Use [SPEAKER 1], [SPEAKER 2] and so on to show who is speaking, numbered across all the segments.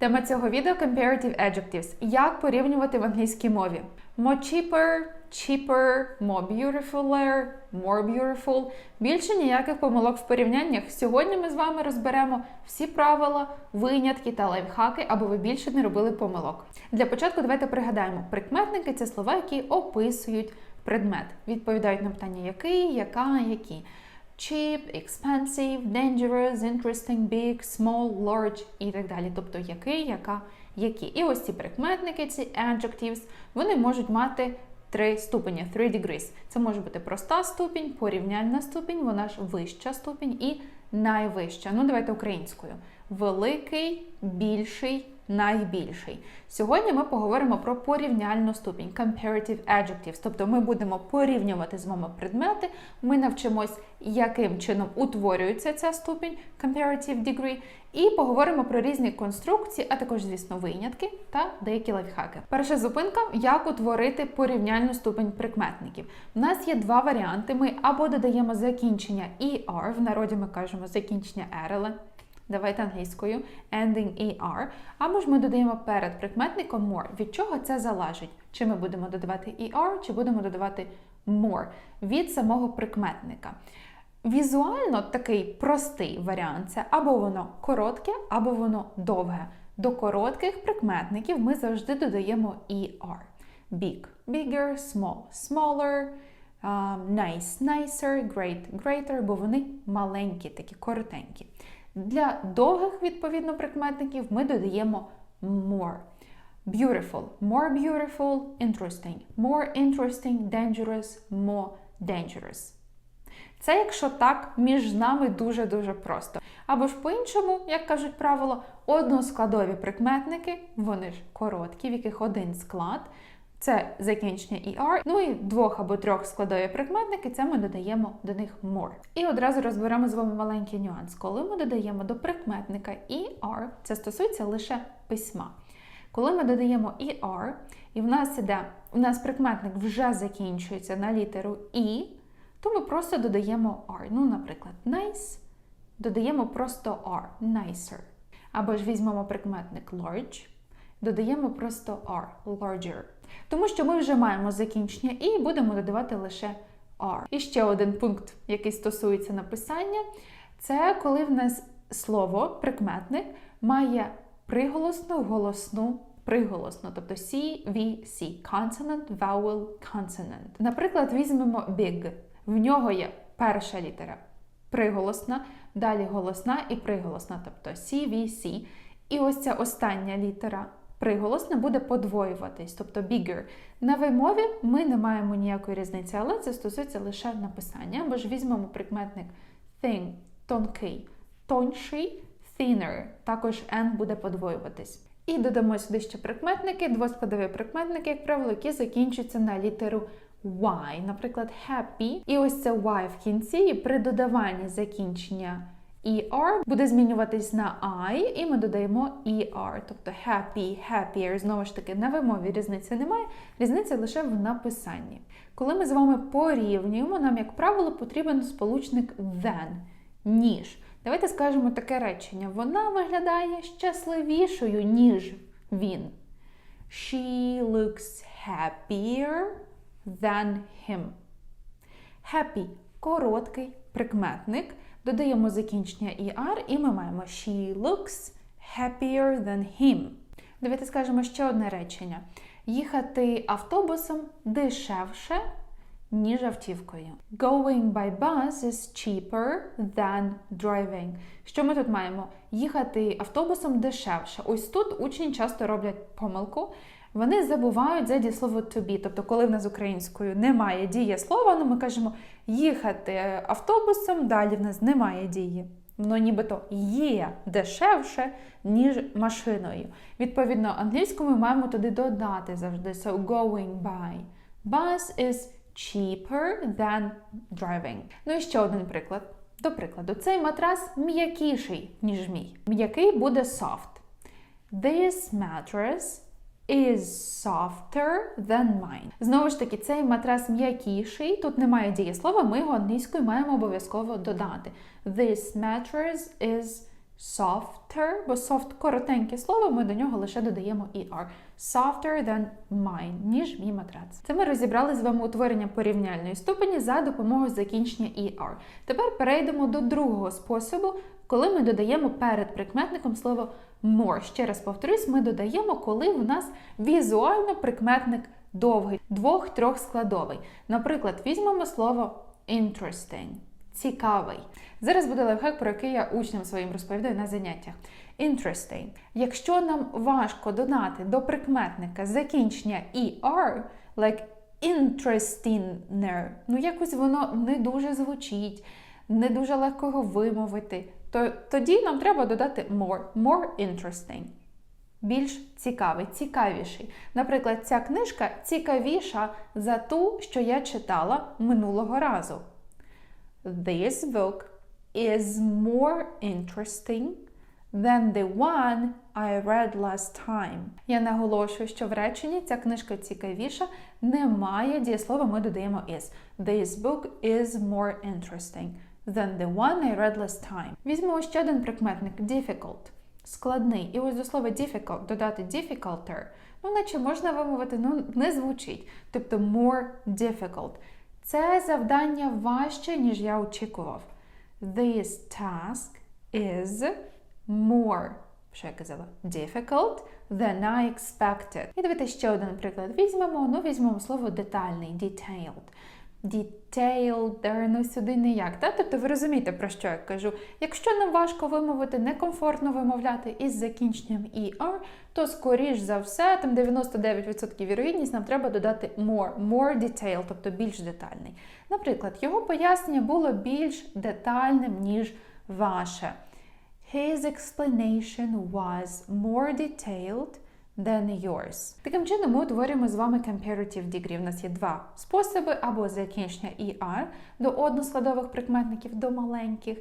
[SPEAKER 1] Тема цього відео comparative adjectives. Як порівнювати в англійській мові? More cheaper, cheaper, more beautifuler, more beautiful. Більше ніяких помилок в порівняннях. Сьогодні ми з вами розберемо всі правила, винятки та лайфхаки, аби ви більше не робили помилок. Для початку давайте пригадаємо, прикметники це слова, які описують предмет. Відповідають на питання який, яка, які. Cheap, expensive, dangerous, interesting, big, small, large і так далі. Тобто який, яка, які. І ось ці прикметники, ці adjectives, вони можуть мати три ступені, three degrees. Це може бути проста ступінь, порівняльна ступінь, вона ж вища ступінь і найвища. Ну, давайте українською. Великий, більший, найбільший. Сьогодні ми поговоримо про порівняльну ступінь comparative adjectives. Тобто ми будемо порівнювати з вами предмети, ми навчимось, яким чином утворюється ця ступінь comparative degree, і поговоримо про різні конструкції, а також, звісно, винятки та деякі лайфхаки. Перша зупинка як утворити порівняльну ступінь прикметників. У нас є два варіанти. Ми або додаємо закінчення ER, в народі ми кажемо закінчення ереле. Давайте англійською ending ER. Або ж ми додаємо перед прикметником more. Від чого це залежить? Чи ми будемо додавати ER, чи будемо додавати more від самого прикметника. Візуально такий простий варіант це або воно коротке, або воно довге. До коротких прикметників ми завжди додаємо ER. Big, bigger, small, smaller, um, nice, nicer, great, greater, бо вони маленькі, такі коротенькі. Для довгих, відповідно, прикметників ми додаємо more. Beautiful, more beautiful, interesting, more interesting, dangerous, more dangerous. Це, якщо так, між нами дуже-дуже просто. Або ж по-іншому, як кажуть правило, односкладові прикметники, вони ж короткі, в яких один склад. Це закінчення ER. Ну і двох або трьох складові прикметники, це ми додаємо до них more. І одразу розберемо з вами маленький нюанс. Коли ми додаємо до прикметника ER, це стосується лише письма. Коли ми додаємо ER, і в нас іде, у нас прикметник вже закінчується на літеру І, то ми просто додаємо R. Ну, наприклад, nice, додаємо просто R, nicer. Або ж візьмемо прикметник large, додаємо просто R, larger. Тому що ми вже маємо закінчення і будемо додавати лише R. І ще один пункт, який стосується написання, це коли в нас слово, прикметник, має приголосну, голосну, приголосну, тобто C, V, C, consonant, vowel, consonant. Наприклад, візьмемо big. В нього є перша літера приголосна, далі голосна і приголосна, тобто C, V, C. І ось ця остання літера приголосна буде подвоюватись, тобто bigger. На вимові ми не маємо ніякої різниці, але це стосується лише написання. Або ж візьмемо прикметник thin, тонкий, тонший, thinner. Також N буде подвоюватись. І додамо сюди ще прикметники, двоскладові прикметники, як правило, які закінчуються на літеру Y, наприклад, happy. І ось це Y в кінці, і при додаванні закінчення ER буде змінюватись на I, і ми додаємо ER, тобто happy, happier. Знову ж таки, на вимові різниці немає, різниця лише в написанні. Коли ми з вами порівнюємо, нам, як правило, потрібен сполучник than, ніж. Давайте скажемо таке речення. Вона виглядає щасливішою, ніж він. She looks happier than him. Happy короткий прикметник. Додаємо закінчення ER, і ми маємо She looks happier than him. Давайте скажемо ще одне речення. Їхати автобусом дешевше, ніж автівкою. Going by bus is cheaper than driving. Що ми тут маємо? Їхати автобусом дешевше. Ось тут учні часто роблять помилку. Вони забувають за дієслово to. Тобто, коли в нас українською немає дієслова, ну ми кажемо їхати автобусом, далі в нас немає дії. Воно нібито є дешевше, ніж машиною. Відповідно, англійську ми маємо туди додати завжди. So going by bus is cheaper than driving. Ну і ще один приклад. До прикладу, цей матрас м'якіший, ніж мій. М'який буде soft. This mattress is softer than mine. Знову ж таки, цей матрас м'якіший. Тут немає дієслова, ми його англійською маємо обов'язково додати. This mattress is softer, бо soft коротеньке слово, ми до нього лише додаємо er. Softer than mine, ніж мій матрац. Це ми розібрали з вами утворення порівняльної ступені за допомогою закінчення er. Тепер перейдемо до другого способу, коли ми додаємо перед прикметником слово more. Ще раз повторюсь, ми додаємо, коли у нас візуально прикметник довгий, двох-трьох складовий. Наприклад, візьмемо слово interesting. Цікавий. Зараз буде лайфхак, про який я учням своїм розповідаю на заняттях. Interesting. Якщо нам важко додати до прикметника закінчення er, like interesting, ну якось воно не дуже звучить, не дуже легко його вимовити, то тоді нам треба додати more, more interesting. Більш цікавий, цікавіший. Наприклад, ця книжка цікавіша за ту, що я читала минулого разу. This book is more interesting than the one I read last time. Я наголошую, що в реченні ця книжка цікавіша, немає дієслова, ми додаємо is. This book is more interesting than the one I read last time. Візьмемо ще один прикметник difficult. Складний. І ось до слова difficult додати difficulter, ну наче можна вимовити, ну не звучить. Тобто more difficult. Це завдання важче, ніж я очікував. This task is more, що я казала, difficult than I expected. І давайте ще один приклад візьмемо. Ну, візьмемо слово детальний, detailed. Detailed, ну сюди ніяк. Та? Тобто ви розумієте, про що я кажу. Якщо нам важко вимовити, некомфортно вимовляти із закінченням ER, то скоріш за все, там 99% вірогідність нам треба додати more, more detailed, тобто більш детальний. Наприклад, його пояснення було більш детальним, ніж ваше. His explanation was more detailed than yours. Таким чином, ми утворюємо з вами comparative degree. У нас є два способи: або закінчення ER до односкладових прикметників до маленьких,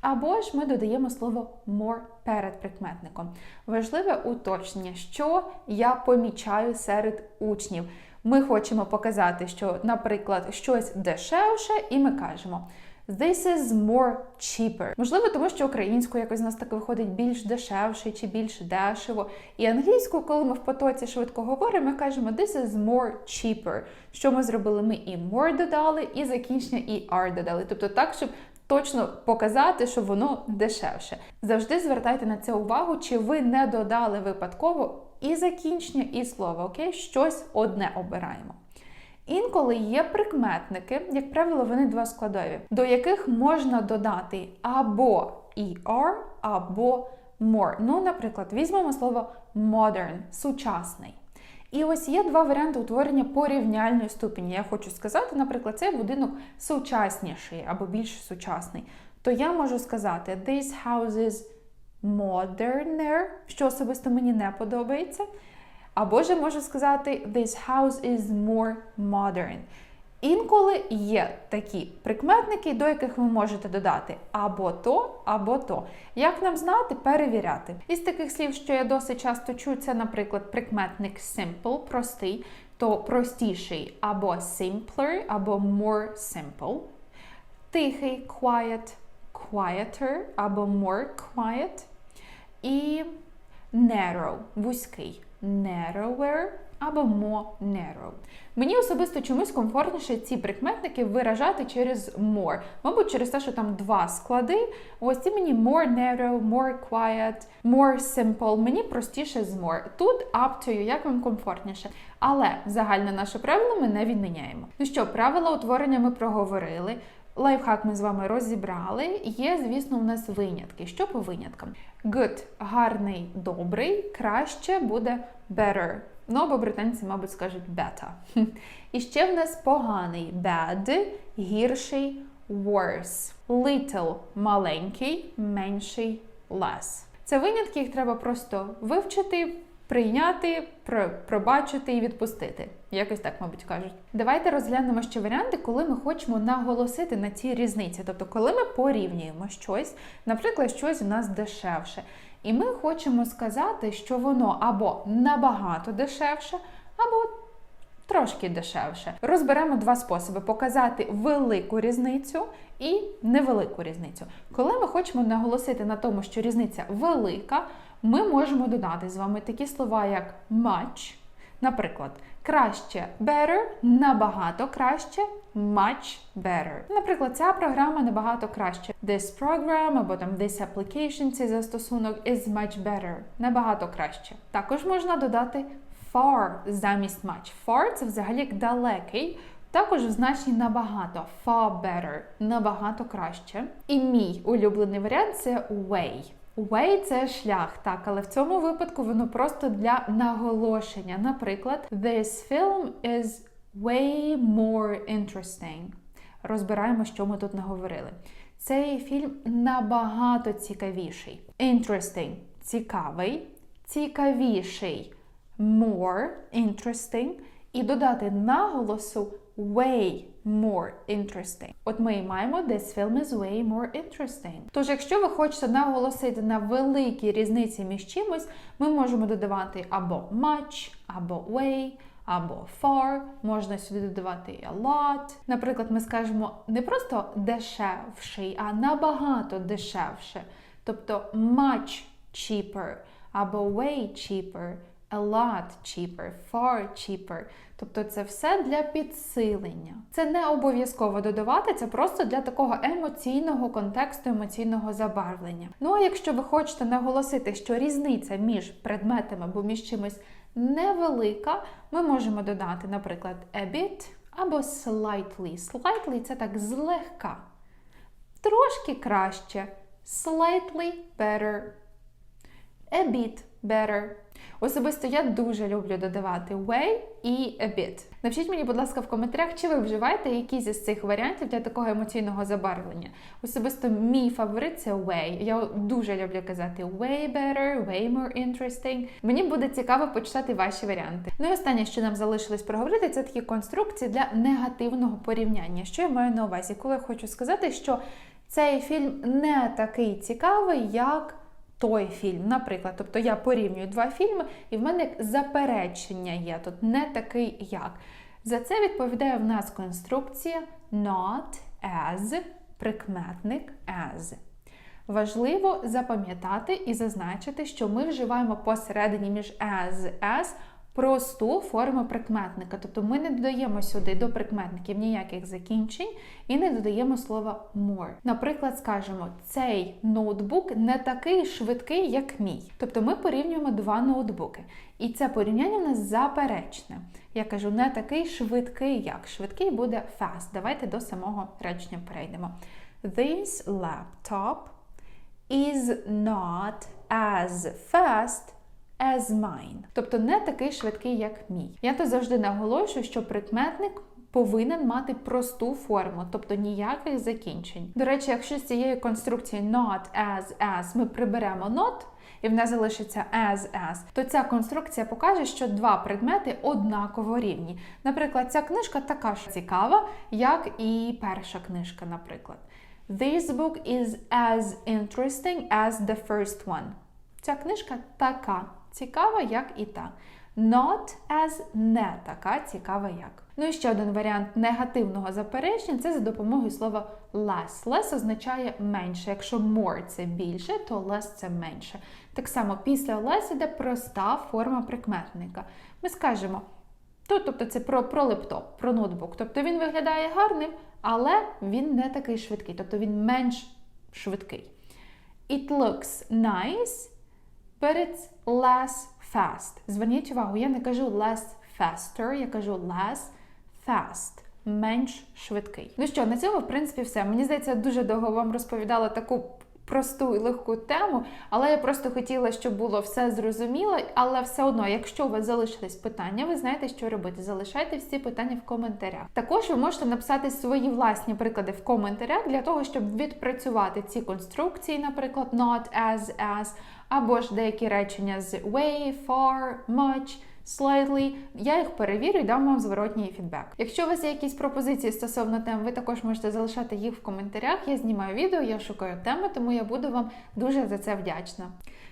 [SPEAKER 1] або ж ми додаємо слово more перед прикметником. Важливе уточнення, що я помічаю серед учнів. Ми хочемо показати, що, наприклад, щось дешевше, і ми кажемо. This is more cheaper. Можливо, тому що українською якось у нас так виходить більш дешевше чи більш дешево. І англійською, коли ми в потоці швидко говоримо, ми кажемо this is more cheaper. Що ми зробили? Ми і more додали, і закінчення і are додали. Тобто так, щоб точно показати, що воно дешевше. Завжди звертайте на це увагу, чи ви не додали випадково і закінчення, і слово. Окей, щось одне обираємо. Інколи є прикметники, як правило, вони два складові, до яких можна додати або er, або more. Ну, наприклад, візьмемо слово modern, сучасний. І ось є два варіанти утворення порівняльної ступені. Я хочу сказати, наприклад, цей будинок сучасніший або більш сучасний. То я можу сказати, this house is moderner, що особисто мені не подобається. Або ж я можу сказати, this house is more modern. Інколи є такі прикметники, до яких ви можете додати або то, або то. Як нам знати, перевіряти. Із таких слів, що я досить часто чую, це, наприклад, прикметник simple, простий, то простіший або simpler, або more simple. Тихий quiet, quieter, або more quiet. І narrow, вузький narrower або more narrow. Мені особисто чомусь комфортніше ці прикметники виражати через more. Мабуть, через те, що там два склади. Ось ці мені more narrow, more quiet, more simple. Мені простіше з more. Тут up to you, як вам комфортніше. Але загальне наше правило ми не відміняємо. Ну що, правила утворення ми проговорили. Лайфхак ми з вами розібрали. Є, звісно, у нас винятки. Що по виняткам? Good – гарний, добрий, краще буде better. Ну, або британці, мабуть, скажуть better. І ще в нас поганий bad, гірший worse. Little маленький, менший less. Це винятки, їх треба просто вивчити, прийняти, пробачити і відпустити. Якось так, мабуть, кажуть. Давайте розглянемо ще варіанти, коли ми хочемо наголосити на цій різниці. Тобто, коли ми порівнюємо щось, наприклад, щось у нас дешевше. І ми хочемо сказати, що воно або набагато дешевше, або трошки дешевше. Розберемо два способи: показати велику різницю і невелику різницю. Коли ми хочемо наголосити на тому, що різниця велика, ми можемо додати з вами такі слова, як much, наприклад, краще better, набагато краще. Much better. Наприклад, ця програма набагато краще. This program або там this application, цей застосунок is much better. Набагато краще. Також можна додати far замість much. Far це взагалі далекий. Також в значенні набагато far better, набагато краще. І мій улюблений варіант це way. Way – це шлях, так, але в цьому випадку воно просто для наголошення. Наприклад, this film is way more interesting. Розбираємо, що ми тут наговорили. Цей фільм набагато цікавіший. Interesting – цікавий, цікавіший more interesting і додати наголосу way more interesting. От ми і маємо this film is way more interesting. Тож, якщо ви хочете наголосити на великій різниці між чимось, ми можемо додавати або much, або way, або far, можна сюди додавати і a lot. Наприклад, ми скажемо не просто дешевший, а набагато дешевше. Тобто much cheaper або way cheaper, a lot cheaper, far cheaper. Тобто це все для підсилення. Це не обов'язково додавати, це просто для такого емоційного контексту, емоційного забарвлення. Ну а якщо ви хочете наголосити, що різниця між предметами або між чимось невелика, ми можемо додати, наприклад, a bit або slightly. Slightly – це так злегка. Трошки краще. Slightly better. A bit better. Особисто я дуже люблю додавати way і a bit. Напишіть мені, будь ласка, в коментарях, чи ви вживаєте якісь із цих варіантів для такого емоційного забарвлення. Особисто мій фаворит це way. Я дуже люблю казати way better, way more interesting. Мені буде цікаво почитати ваші варіанти. Ну і останнє, що нам залишилось проговорити, це такі конструкції для негативного порівняння. Що я маю на увазі? Коли я хочу сказати, що цей фільм не такий цікавий, як той фільм, наприклад. Тобто я порівнюю два фільми, і в мене заперечення є тут не такий як. За це відповідає в нас конструкція not as, прикметник as. Важливо запам'ятати і зазначити, що ми вживаємо посередині між as, as просту форму прикметника. Тобто ми не додаємо сюди до прикметників ніяких закінчень і не додаємо слова more. Наприклад, скажемо, цей ноутбук не такий швидкий, як мій. Тобто ми порівнюємо два ноутбуки. І це порівняння в нас заперечне. Я кажу, не такий швидкий, як. Швидкий буде fast. Давайте до самого речення перейдемо. This laptop is not as fast as mine. Тобто не такий швидкий, як мій. Я тут завжди наголошую, що прикметник повинен мати просту форму, тобто ніяких закінчень. До речі, якщо з цієї конструкції not as as ми приберемо not, і в нас залишиться as as, то ця конструкція покаже, що два предмети однаково рівні. Наприклад, ця книжка така ж цікава, як і перша книжка, наприклад. This book is as interesting as the first one. Ця книжка така цікава, як і та. Not as не така цікава, як. Ну і ще один варіант негативного заперечення це за допомогою слова less. Less означає менше. Якщо more це більше, то less це менше. Так само після less іде проста форма прикметника. Ми скажемо, то, тобто це про, про лептоп, про ноутбук. Тобто він виглядає гарним, але він не такий швидкий, тобто він менш швидкий. It looks nice, but it's less fast. Зверніть увагу, я не кажу less faster, я кажу less fast. Менш швидкий. Ну що, на цьому, в принципі, все. Мені здається, дуже довго вам розповідала таку просту і легку тему, але я просто хотіла, щоб було все зрозуміло. Але все одно, якщо у вас залишились питання, ви знаєте, що робити. Залишайте всі питання в коментарях. Також ви можете написати свої власні приклади в коментарях для того, щоб відпрацювати ці конструкції, наприклад, not as, as, або ж деякі речення з way, far, much. Slightly, я їх перевірю і дам вам зворотній фідбек. Якщо у вас є якісь пропозиції стосовно тем, ви також можете залишати їх в коментарях. Я знімаю відео, я шукаю теми, тому я буду вам дуже за це вдячна.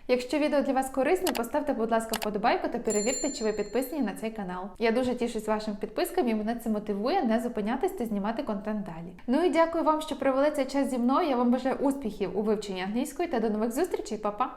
[SPEAKER 1] Якщо відео для вас корисне, поставте, будь ласка, вподобайку та перевірте, чи ви підписані на цей канал. Я дуже тішусь вашим підпискам і мене це мотивує не зупинятись та знімати контент далі. Ну і дякую вам, що провели цей час зі мною. Я вам бажаю успіхів у вивченні англійської та до нових зустрічей, Па-па!